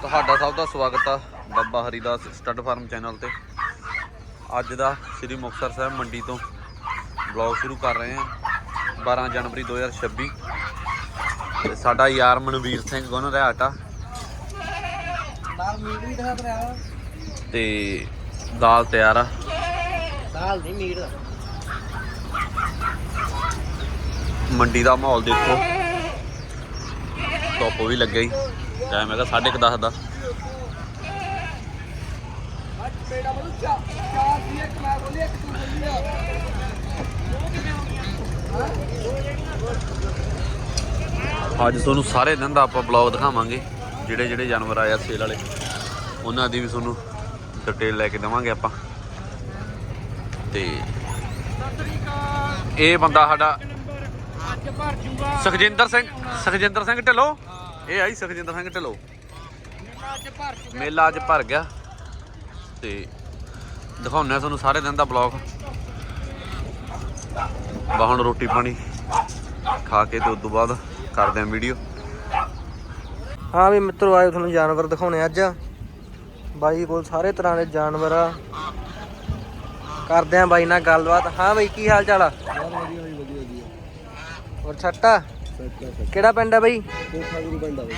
ਤੁਹਾਡਾ ਸਭ ਦਾ ਸਵਾਗਤ ਆ Babba Haridas stud farm channel ਤੇ। ਅੱਜ ਦਾ ਸ੍ਰੀ ਮੁਕਤਸਰ ਸਾਹਿਬ ਮੰਡੀ ਤੋਂ ਬਲੌਗ ਸ਼ੁਰੂ ਕਰ ਰਹੇ ਹਾਂ। 12 ਜਨਵਰੀ 2026 ਤੇ ਸਾਡਾ ਯਾਰ ਮਨਵੀਰ ਸਿੰਘ ਗੁੰਨ ਰਿਹਾ ਆਟਾ ਦਾਲ ਮੀਟ ਵੀ ਦਿਖਾ ਭਰਾ। ਤੇ ਦਾਲ ਤਿਆਰ ਆ। ਦਾਲ ਨਹੀਂ ਮੀਟ ਦਾ। ਮੰਡੀ ਦਾ ਮਾਹੌਲ ਦੇਖੋ। ਧੁੱਪ ਵੀ ਲੱਗੇ ਹੀ। ਟਾਈਮ ਹੈਗਾ 10:30 ਦਾ। ਅੱਜ ਤੁਹਾਨੂੰ ਸਾਰੇ ਦਿਨ ਦਾ ਆਪਾਂ ਬਲੌਗ ਦਿਖਾਵਾਂਗੇ ਜਿਹੜੇ ਜਿਹੜੇ ਜਾਨਵਰ ਆਇਆ ਸੇਲ ਵਾਲੇ। ਉਹਨਾਂ ਦੀ ਵੀ ਤੁਹਾਨੂੰ ਡਿਟੇਲ ਲੈ ਕੇ ਦੇਵਾਂਗੇ ਆਪਾਂ। ਤੇ ਇਹ ਬੰਦਾ ਸਾਡਾ ਸੁਖਜਿੰਦਰ ਸਿੰਘ ਸੁਖਜਿੰਦਰ ਸਿੰਘ ਢਿੱਲੋਂ? ਇਹ ਆਈ ਸੁਖਜਿੰਦਰ ਸਿੰਘ ਢਿੱਲੋਂ। ਅੱਜ ਭਰ ਜੂਗਾ ਮੇਲਾ ਅੱਜ ਭਰ ਗਿਆ। ਤੇ ਦਿਖਾਉਂਦੇ ਆ ਤੁਹਾਨੂੰ ਸਾਰੇ ਦਿਨ ਦਾ ਬਲੌਗ। ਬਾ ਹੁਣ ਰੋਟੀ ਪਾਣੀ ਖਾ ਕੇ ਤੇ ਉਸ ਤੋਂ ਬਾਅਦ ਕਰਦੇ ਆ ਵੀਡੀਓ। ਹਾਂ ਵੀ ਮਿੱਤਰੋ ਆਏ ਤੁਹਾਨੂੰ ਜਾਨਵਰ ਦਿਖਾਉਣੇ ਅੱਜ। ਬਾਈ ਕੋਲ ਸਾਰੇ ਤਰ੍ਹਾਂ ਦੇ ਜਾਨਵਰ ਆ। ਕਰਦੇ ਆ ਬਾਈ ਨਾਲ ਗੱਲਬਾਤ। ਹਾਂ ਬਾਈ ਕੀ ਹਾਲ ਚਾਲ ਆ? ਵਧੀਆ ਵਧੀਆ ਵਧੀਆ। ਹੋਰ ਛੱਟਾ ਕਿਹੜਾ ਪਿੰਡ ਆ ਬਾਈ? ਕੋਠਾ ਗੁਰੂ ਪਿੰਡ ਆ ਬਈ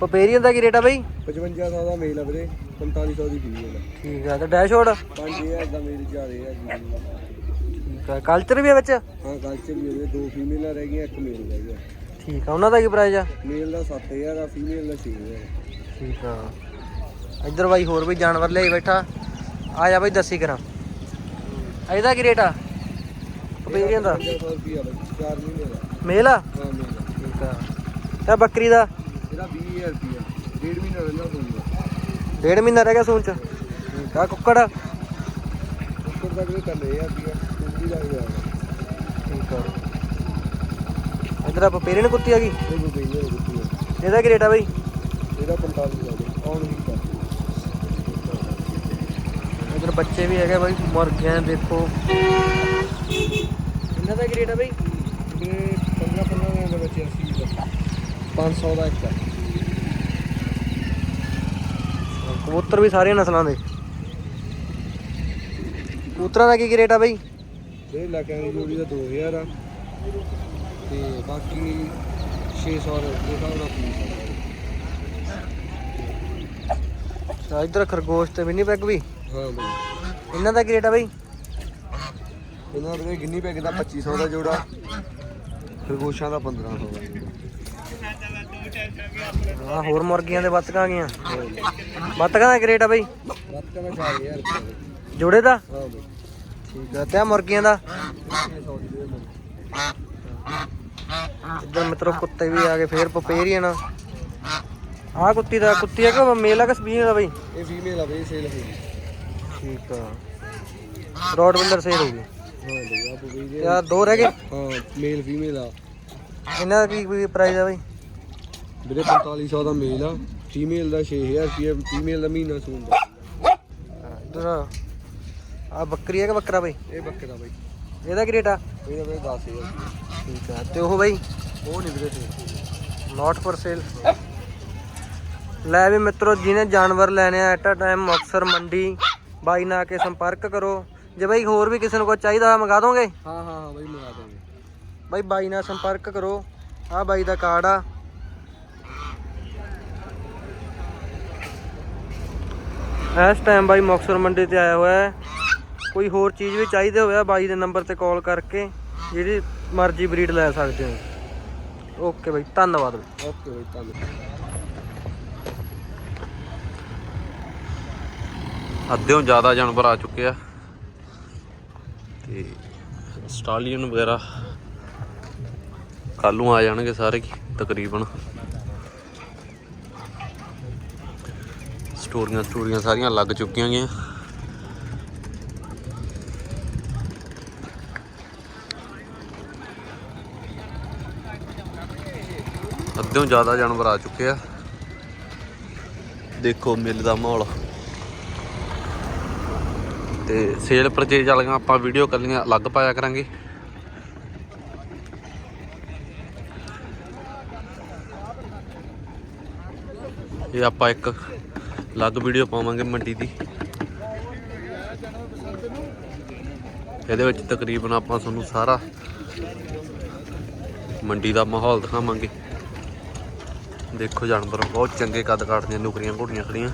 ਪਪੇਰੀਅਨ ਦਾ ਕੀ ਰੇਟ ਆ ਬਾਈ? 5500 ਦਾ ਮੇਲ ਆ ਵੀਰੇ 4500 ਦੀ ਫੀਸ ਹੈ ਠੀਕ ਆ, ਤੇ ਡੈਸ਼ਬੋਰਡ 5000 ਦਾ ਮੇਲ ਜਾ ਰਿਹਾ ਠੀਕ ਆ ਕਲਚਰ ਵੀ ਆ ਵਿੱਚ? ਹਾਂ ਕਲਚਰ ਵੀ ਉਹਦੇ ਦੋ ਫੀਮੇਲਾਂ ਰਹਿ ਗਈਆਂ ਇੱਕ ਮੇਲ ਰਹਿ ਗਿਆ ਠੀਕ ਆ, ਉਹਨਾਂ ਦਾ ਕੀ ਪ੍ਰਾਈਸ ਆ? ਮੇਲ ਦਾ 7000 ਆ ਫੀਮੇਲ ਦਾ 6000 ਠੀਕ ਆ। ਇੱਧਰ ਬਾਈ ਹੋਰ ਵੀ ਜਾਨਵਰ ਲਿਆਈ ਬੈਠਾ। ਆ ਜਾ ਬਾਈ, ਦੱਸੀ ਕਰਾਂ। ਇਹਦਾ ਕੀ ਰੇਟ ਆ? ਪਪੇਰੀਅਨ ਦਾ 5500 ਰੁਪਿਆ ਬਈ 4 ਮਹੀਨੇ ਦਾ। ਮੇਲ? ਆ ਹਾਂ ਮੇਲ। ਦਾ। ਠੀਕ ਆ। ਤੇ ਬੱਕਰੀ ਦਾ? ਇਹਦਾ 20000 ਰੁਪਿਆ ਡੇਢ ਮਹੀਨਾ ਰਹਿੰਦਾ ਤੁਹਾਨੂੰ ਡੇਢ ਮਹੀਨਾ ਰਹਿ ਗਿਆ ਸੂਣ ਚ? ਠੀਕ ਆ। ਕੁੱਕੜ? ਉੱਪਰ ਦਾ ਵੀ 3000 ਰੁਪਿਆ ਕੁੰਡੀ ਦਾ ਹਜ਼ਾਰ ਠੀਕ ਆ। ਇੱਧਰ ਆ ਪਪੇਰੀਅਨ ਕੁੱਤੀ ਆ ਗਈ। ਇਹ ਵੀ ਬਈ ਇਹ ਰੁਪਿਆ ਇਹਦਾ ਕੀ ਰੇਟ ਆ ਬਾਈ? ਇਹਦਾ 4500 ਦਾ ਆਉਣ ਵੀ ਕਰ ਇੱਧਰ ਬੱਚੇ ਵੀ ਹੈਗੇ ਬਾਈ ਮੁਰਗੀਆਂ ਦੇਖੋ। ਇਹਨਾਂ ਦਾ ਰੇਟ ਆ ਬਾਈ? ਇਹ 15 15 ਦੇ ਬੱਚੇ 80 ਦਾ 500 ਦਾ ਇੱਕ। ਆ ਕਬੂਤਰ ਵੀ ਸਾਰੀਆਂ ਨਸਲਾਂ ਦੇ। ਕਬੂਤਰਾਂ ਦਾ ਕੀ ਰੇਟ ਆ ਬਾਈ? ਇਹ ਲੱਖਾਂ ਦੀ ਜੋੜੀ ਦਾ 2000 ਆ। ਤੇ ਬਾਕੀ 600 ਦੇ ਹਿਸਾਬ ਨਾਲ ਫੀਸ ਆ। ਇੱਧਰ ਖਰਗੋਸ਼ ਤੇ ਮਿੰਨੀ ਪੈਗ ਵੀ। ਹਾਂ ਬਈ। ਇਹਨਾਂ ਦਾ ਕੀ ਰੇਟ ਆ ਬਾਈ? ਇਹਨਾਂ ਦੇ ਗਿੰਨੀ ਪੈਗ ਦਾ 2500 ਦਾ ਜੋੜਾ ਖਰਗੋਸ਼ਾਂ ਦਾ 1500 ਦਾ। ਹਾਂ ਹੋਰ ਮੁਰਗੀਆਂ ਦੇ ਬੱਤਕਾਂ ਆ ਗਈਆਂ। ਬੱਤਕਾਂ ਦਾ ਕੀ ਰੇਟ ਆ ਬਾਈ? ਰੱਤ ਦਾ 4000 ਰੁਪਏ। ਜੋੜੇ ਦਾ? ਹਾਂ ਬਈ। ਠੀਕ ਆ ਤੇ ਮੁਰਗੀਆਂ ਦਾ? 600 ਦੀ ਦੇ ਦਿੰਦੇ। ਇੱਧਰ ਮਿੱਤਰੋ ਕੁੱਤੇ ਵੀ ਆ ਗਏ ਫੇਰ ਪਪੇਰੀਅਨ ਆਹ ਕੁੱਤੀ ਦਾ ਕੁੱਤੀ ਆ ਕਿ ਮੇਲ ਆ ਕਿ ਸਪੀਨ ਆ ਬਾਈ? ਇਹ ਫੀਮੇਲ ਆ ਬਈ ਸੇਲ ਹੋ ਗਈ। ਠੀਕ ਆ। ਰੋਡ ਬਿਲਡਰ ਸੇਲ ਹੋ ਗਈ। ਹਾਂ ਬਈ ਆਪ ਆਹ ਦੋ ਰਹਿ ਗਏ? ਹਾਂ ਮੇਲ ਫੀਮੇਲ ਆ। ਇਹਨਾਂ ਦਾ ਕੀ ਪ੍ਰਾਈਸ ਆ ਬਾਈ? ਵੀਰੇ 4500 ਦਾ ਮੇਲ ਆ। ਫੀਮੇਲ ਦਾ 6000 ਰੁਪਏ ਫੀਮੇਲ ਦਾ ਮਹੀਨਾ ਸੂਣ ਦਾ। ਇੱਧਰ ਆ। ਬੱਕਰੀ ਆ ਕਿ ਬੱਕਰਾ ਬਾਈ? ਇਹ ਬੱਕਰਾ ਬਈ। ਇਹਦਾ ਕੀ ਰੇਟ ਆ? ਇਹਦਾ ਵੀਰੇ 10000 ਰੁਪਏ ਠੀਕ ਆ ਤੇ ਉਹ ਬਾਈ? ਉਹ ਨਹੀਂ ਵੀਰੇ ਨਾਟ ਫॉर ਸੇਲ ਲੈ ਵੀ ਮਿੱਤਰੋ ਜਿਹਨੇ ਜਾਨਵਰ ਲੈਣੇ ਆ ਐਟ ਅ ਟਾਈਮ ਮੁਕਤਸਰ ਮੰਡੀ ਬਾਈ ਨਾਲ ਕੇ ਸੰਪਰਕ ਕਰੋ। ਜੇ ਬਾਈ ਹੋਰ ਵੀ ਕਿਸੇ ਨੂੰ ਕੋਈ ਚਾਹੀਦਾ ਮੰਗਾ ਦੋਗੇ? ਹਾਂ ਹਾਂ ਹਾਂ ਬਈ ਮੰਗਾ ਦਾਂਗੇ। ਬਾਈ ਬਾਈ ਨਾਲ ਸੰਪਰਕ ਕਰੋ। ਆ ਬਾਈ ਦਾ ਕਾਰਡ ਆ। ਇਸ ਟਾਈਮ ਬਾਈ ਮੁਕਤਸਰ ਮੰਡੀ ਤੇ ਆਇਆ ਹੋਇਆ ਹੈ। ਕੋਈ ਹੋਰ ਚੀਜ਼ ਵੀ ਚਾਹੀਦੀ ਹੋਵੇ ਬਾਈ ਦੇ ਨੰਬਰ ਤੇ ਕਾਲ ਕਰਕੇ ਜਿਹੜੀ ਮਰਜ਼ੀ ਬਰੀਡ ਲੈ ਸਕਦੇ ਹੋ। ਓਕੇ ਬਾਈ ਧੰਨਵਾਦ ਬਾਈ। ਓਕੇ ਬਈ ਧੰਨਵਾਦ। ਅੱਧਿਓਂ ਜ਼ਿਆਦਾ ਜਾਨਵਰ ਆ ਚੁੱਕੇ ਆ। ਤੇ ਸਟਾਲੀਅਨ ਵਗੈਰਾ ਕੱਲ ਨੂੰ ਆ ਜਾਣਗੇ ਸਾਰੇ ਤਕਰੀਬਨ। ਸਟੋਰੀਆਂ ਸਟੋਰੀਆਂ ਸਾਰੀਆਂ ਲੱਗ ਚੁੱਕੀਆਂ ਗਈਆਂ। ਅੱਧਿਓਂ ਜ਼ਿਆਦਾ ਜਾਨਵਰ ਆ ਚੁੱਕੇ ਆ। ਦੇਖੋ ਮਿਲ ਦਾ ਮਾਹੌਲ। ਤੇ ਸੇਲ ਪਰਚੇਜ ਵਾਲੀਆਂ ਆਪਾਂ ਵੀਡੀਓ ਕੱਲੀਆਂ ਅਲੱਗ ਪਾਇਆ ਕਰਾਂਗੇ। ਇਹ ਆਪਾਂ ਇੱਕ ਅਲੱਗ ਵੀਡੀਓ ਪਾਵਾਂਗੇ ਮੰਡੀ ਦੀ। ਇਹਦੇ ਵਿੱਚ ਤਕਰੀਬਨ ਆਪਾਂ ਤੁਹਾਨੂੰ ਸਾਰਾ ਮੰਡੀ ਦਾ ਮਾਹੌਲ ਦਿਖਾਵਾਂਗੇ। ਦੇਖੋ ਜਾਨਵਰ ਬਹੁਤ ਚੰਗੇ ਕੱਦ ਕਾਟਦੀਆਂ ਨੁਕਰੀਆਂ ਘੋੜੀਆਂ ਖੜੀਆਂ।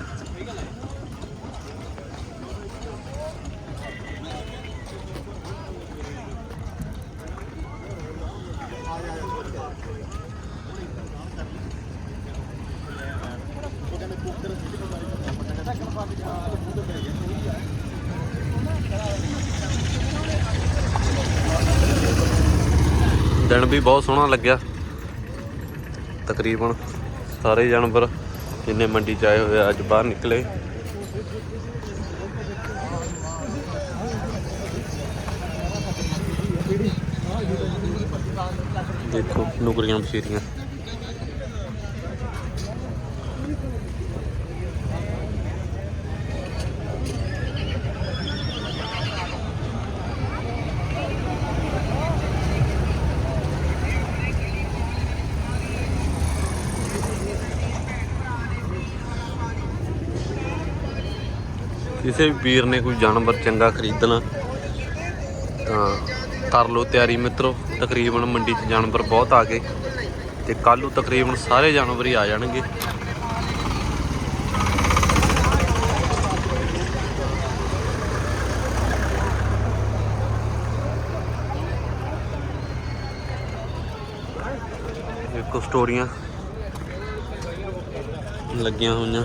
ਦਿਨ ਵੀ ਬਹੁਤ ਸੋਹਣਾ ਲੱਗਿਆ। ਤਕਰੀਬਨ ਸਾਰੇ ਜਾਨਵਰ ਜਿੰਨੇ ਮੰਡੀ ਚ ਆਏ ਹੋਏ ਅੱਜ ਬਾਹਰ ਨਿਕਲੇ। ਦੇਖੋ ਨੁਕਰੀਆਂ ਬਸ਼ੀਰੀਆਂ ਕਿਸੇ ਵੀ ਵੀਰ ਨੇ ਕੋਈ ਜਾਨਵਰ ਚੰਗਾ ਖਰੀਦਣਾ, ਤਾਂ ਕਰ ਲਓ ਤਿਆਰੀ ਮਿੱਤਰੋ। ਤਕਰੀਬਨ ਮੰਡੀ 'ਚ ਜਾਨਵਰ ਬਹੁਤ ਆ ਗਏ ਤੇ ਕੱਲ੍ਹ ਨੂੰ ਤਕਰੀਬਨ ਸਾਰੇ ਜਾਨਵਰ ਹੀ ਆ ਜਾਣਗੇ। ਦੇਖੋ ਸਟੋਰੀਆਂ ਲੱਗੀਆਂ ਹੋਈਆਂ।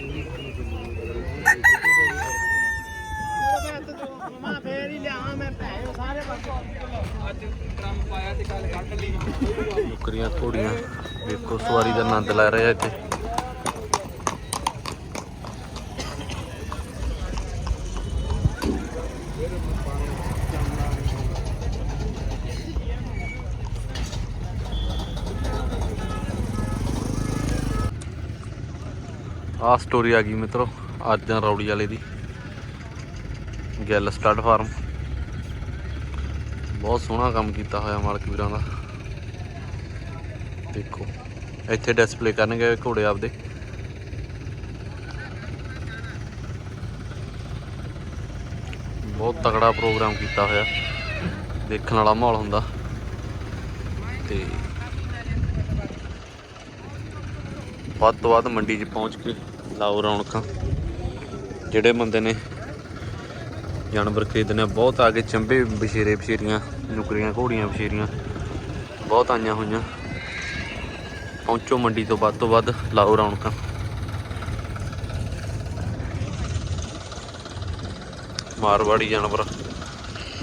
ਨੁਕਰੀਆਂ ਘੋੜੀਆਂ। ਵੇਖੋ ਸਵਾਰੀ ਦਾ ਆਨੰਦ ਲੈ ਰਿਹਾ ਇੱਥੇ। ਆਹ ਸਟੋਰੀ ਆ ਗਈ ਮਿੱਤਰੋ, ਅੱਜ ਰੌੜੀ ਵਾਲੇ ਦੀ। ਗੈਲ ਸਟੱਡ ਫਾਰਮ। ਬਹੁਤ ਸੋਹਣਾ ਕੰਮ ਕੀਤਾ ਹੋਇਆ ਮਾਲਕ ਵੀਰਾਂ ਦਾ। ਦੇਖੋ। ਇੱਥੇ ਡਿਸਪਲੇ ਕਰਨਗੇ ਘੋੜੇ ਆਪਦੇ। ਬਹੁਤ ਤਕੜਾ ਪ੍ਰੋਗਰਾਮ ਕੀਤਾ ਹੋਇਆ। ਦੇਖਣ ਵਾਲਾ ਮਾਹੌਲ ਹੁੰਦਾ। ਤੇ ਵੱਧ ਤੋਂ ਵੱਧ ਮੰਡੀ 'ਚ ਪਹੁੰਚ ਕੇ ਲਾਓ ਰੌਣਕਾਂ। ਜਿਹੜੇ ਬੰਦੇ ਨੇ ਜਾਨਵਰ ਖਰੀਦਣੇ ਬਹੁਤ ਆ ਗਏ ਚੰਬੇ ਬਸ਼ੇਰੇ ਬਸ਼ੇਰੀਆਂ ਨੁਕਰੀਆਂ ਘੋੜੀਆਂ ਬਸ਼ੇਰੀਆਂ ਬਹੁਤ ਆਈਆਂ ਹੋਈਆਂ। ਪਹੁੰਚੋ ਮੰਡੀ ਤੋਂ ਵੱਧ ਤੋਂ ਵੱਧ, ਲਾਓ ਰੌਣਕਾਂ। ਮਾਰਵਾੜੀ ਜਾਨਵਰ,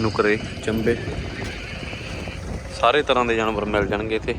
ਨੁਕਰੇ, ਚੰਬੇ। ਸਾਰੇ ਤਰ੍ਹਾਂ ਦੇ ਜਾਨਵਰ ਮਿਲ ਜਾਣਗੇ ਇੱਥੇ।